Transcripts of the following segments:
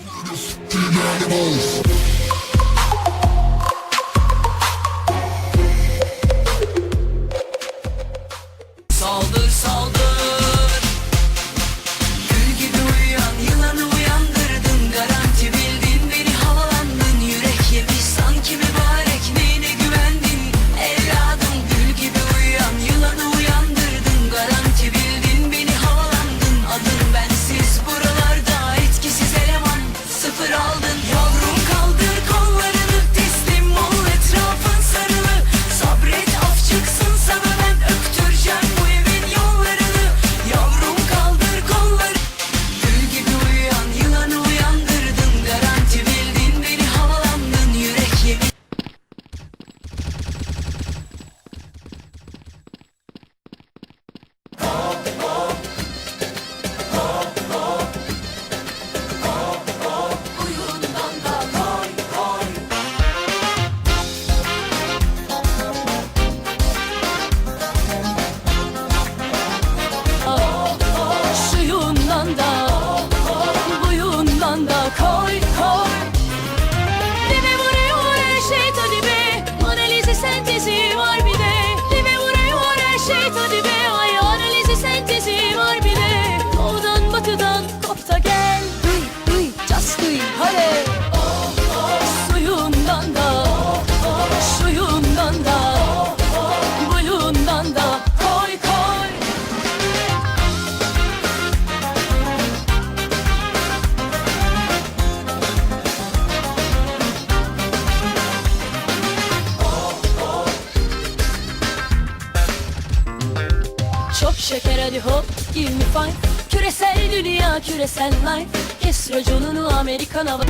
Biggest animals. буду тебе Çok şeker hadi hop give me five. Küresel dünya küresel life. Kes raconunu Amerikan hava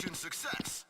Mission success.